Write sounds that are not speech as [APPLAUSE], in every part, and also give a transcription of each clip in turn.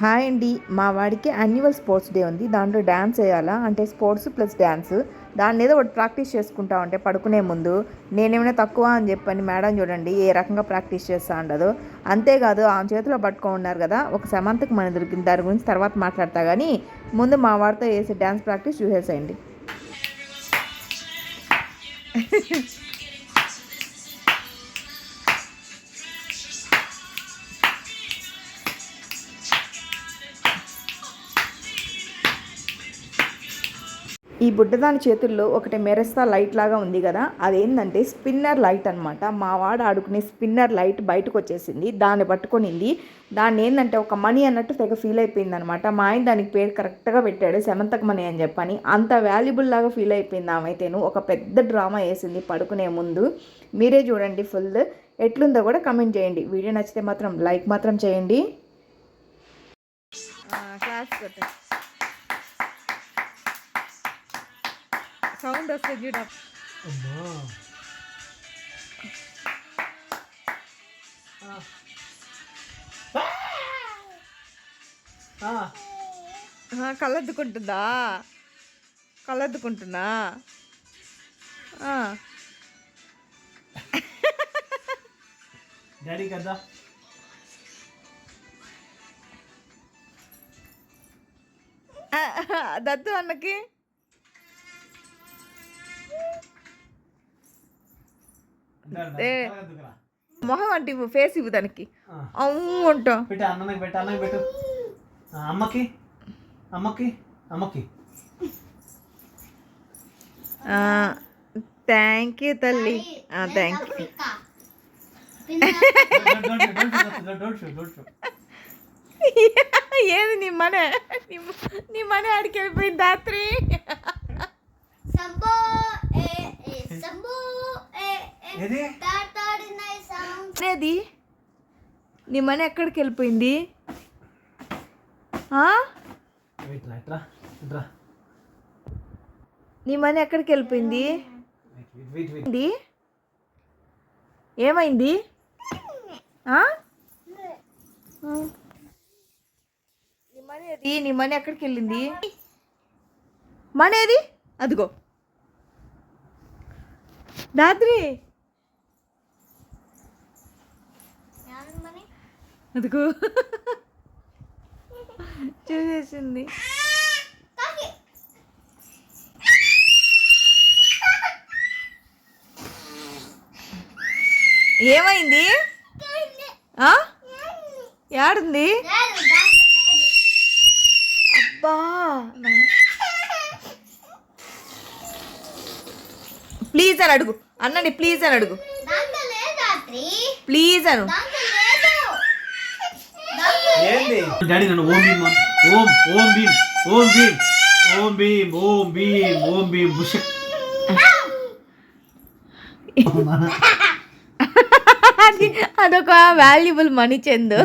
Hi అండి. మా వాడికి యాన్యువల్ స్పోర్ట్స్ డే ఉంది. దాంట్లో డ్యాన్స్ వేయాలా? అంటే స్పోర్ట్స్ ప్లస్ డ్యాన్స్ దాని ఏదో ఒకటి ప్రాక్టీస్ చేసుకుంటా ఉంటే పడుకునే ముందు నేనేమైనా తక్కువ అని చెప్పని మేడం చూడండి ఏ రకంగా ప్రాక్టీస్ చేస్తా ఉండదు. అంతేకాదు ఆమె చేతిలో పట్టుకో ఉన్నారు కదా ఒక సమంతకు మన దొరికింది. దాని గురించి తర్వాత మాట్లాడతా కానీ ముందు మా వాడితో వేసే డ్యాన్స్ ప్రాక్టీస్ చూసేసేయండి. ఈ బుడ్డదాని చేతుల్లో ఒకటి మెరస్తా లైట్ లాగా ఉంది కదా అదేంటంటే స్పిన్నర్ లైట్ అనమాట మా వాడు ఆడుకునే స్పిన్నర్ లైట్ బయటకు వచ్చేసింది దాన్ని పట్టుకొనింది. దాన్ని ఏంటంటే ఒక మనీ అన్నట్టు తెగ ఫీల్ అయిపోయింది అనమాట మా ఆయన దానికి పేరు కరెక్ట్గా పెట్టాడు సెమంతక మనీ అని చెప్పని. అంత వాల్యుబుల్ లాగా ఫీల్ అయిపోయింది ఆమెతేను. ఒక పెద్ద డ్రామా వేసింది పడుకునే ముందు. మీరే చూడండి ఫుల్. ఎట్లుందో కూడా కమెంట్ చేయండి. వీడియో నచ్చితే మాత్రం లైక్ మాత్రం చేయండి. క్లాస్ సౌండ్ వస్తుంది చూడ అమ్మా కళ్ళద్దుకుంటుందా కళ్ళద్దుకుంటున్నా ఆ. డాడీ కదా దత్తు అన్నకి మొహం అంటే ఇవ్వు ఫేస్ ఇవ్వు దానికి. అమ్ము అంటాం పెట్టు అన్నకి పెట్టు అన్నకి పెట్టు. ఆ, అమ్మకి అమ్మకి అమ్మకి. థ్యాంక్ యూ తల్లి. థ్యాంక్ యూ ఏది నీ మనే? నీ మనే ఆడికి వెళ్ళిపోయింది రాత్రి eh, ఏది? నీ మనీ ఎక్కడికి వెళ్ళిపోయింది? నీ మనీ ఎక్కడికి వెళ్ళిపోయింది? ఏమైంది. నీ మనీ అది నీ మనీ ఎక్కడికి వెళ్ళింది? మనీ ఏది? అదిగో. రాత్రి. అదిగో చూసేసింది. ఏమైంది ఆ? ఏడుంది. అబ్బా ప్లీజ్ అని అడుగు అన్నని ప్లీజ్ అని అడుగు. ప్లీజ్ అను ఏంది? డాడీ నన్ను ఓం భీమ్ అను. ఓం ఓం భీమ్ ఓం భీమ్ ఓం భీమ్ ఓం భీమ్ ఓం భీమ్ బుష్ అది అదొక వాల్యుబుల్ మనీ చందు.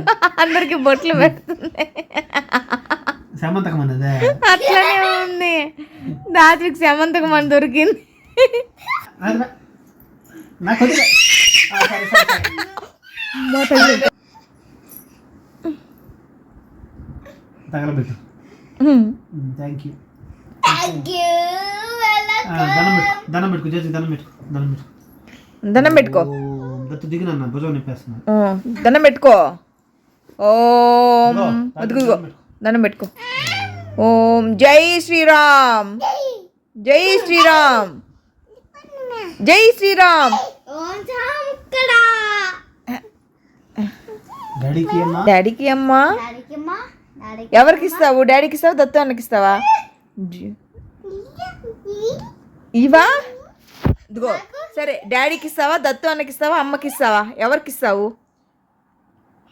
అందరికి బొట్లు పెడుతుంది. అట్లనే ఉంది. రాత్రికి సెమంతకు మన దొరికింది. నాకు వదిలే. ఆ, సరే, సరే, సరే. తగలబెట్టు. Thank you. దండం పెట్టు. దండం పెట్టుకో చేసి దండం పెట్టుకో దండం పెట్టు. దండం పెట్టుకో. ఓం దత్తు దిగిన భుజం నింపేస్తున్నా ఓ, దండం పెట్టుకో. ఓం. అదిగో దండం పెట్టుకో. ఓం. జై శ్రీరామ్. జై శ్రీరామ్. జై శ్రీరామ్. డాడీకి అమ్మా. డాడీకి అమ్మా. ఎవరికి ఇస్తావు డాడీకి ఇస్తావా దత్తు అన్నకి ఇస్తావా ఇవా? ఇదిగో సరే డాడీకి ఇస్తావా దత్తు అన్నకి ఇస్తావా అమ్మకి ఇస్తావా ఎవరికి ఇస్తావు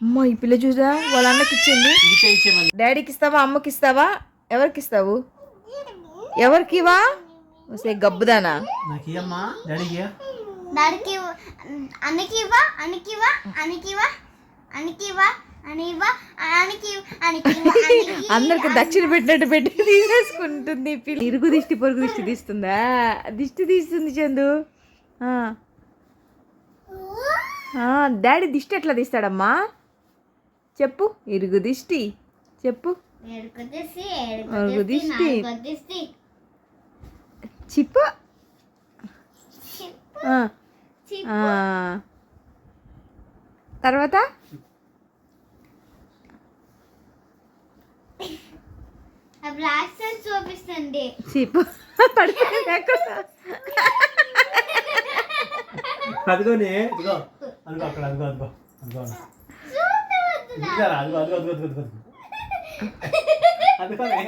అమ్మ ఈ పిల్ల చూసా వాళ్ళ అన్నకి ఇచ్చింది. డాడీకి ఇస్తావా అమ్మకి ఇస్తావా ఎవరికి ఇస్తావు ఎవరికి ఇవా వస్తే గబ్బుదానా నాకు ఇయ్యమ్మా డాడీకి ఇయ్య. [LAUGHS] అందరికి దక్షిణ పెట్టినట్టు పెట్టి తీసేసుకుంటుంది ఇరుగు దిష్టి పొరుగు దిష్టి తీస్తుందా? దిష్టి తీస్తుంది చందు. ఆ. ఆ, డాడీ దిష్టి ఎట్లా తీస్తాడమ్మా? చెప్పు. ఇరుగు దిష్టి. చెప్పు. నాలుగు దిష్టి. చిప్పు. తర్వాత? చూపిస్తుంది ఎక్కడ? అదిగోనే అదిగో అదిగో అక్కడ అదిగో అదిగో అదిగో. అదిగో అదిగో అదిగో అదిగో. [LAUGHS] అదిగోనే.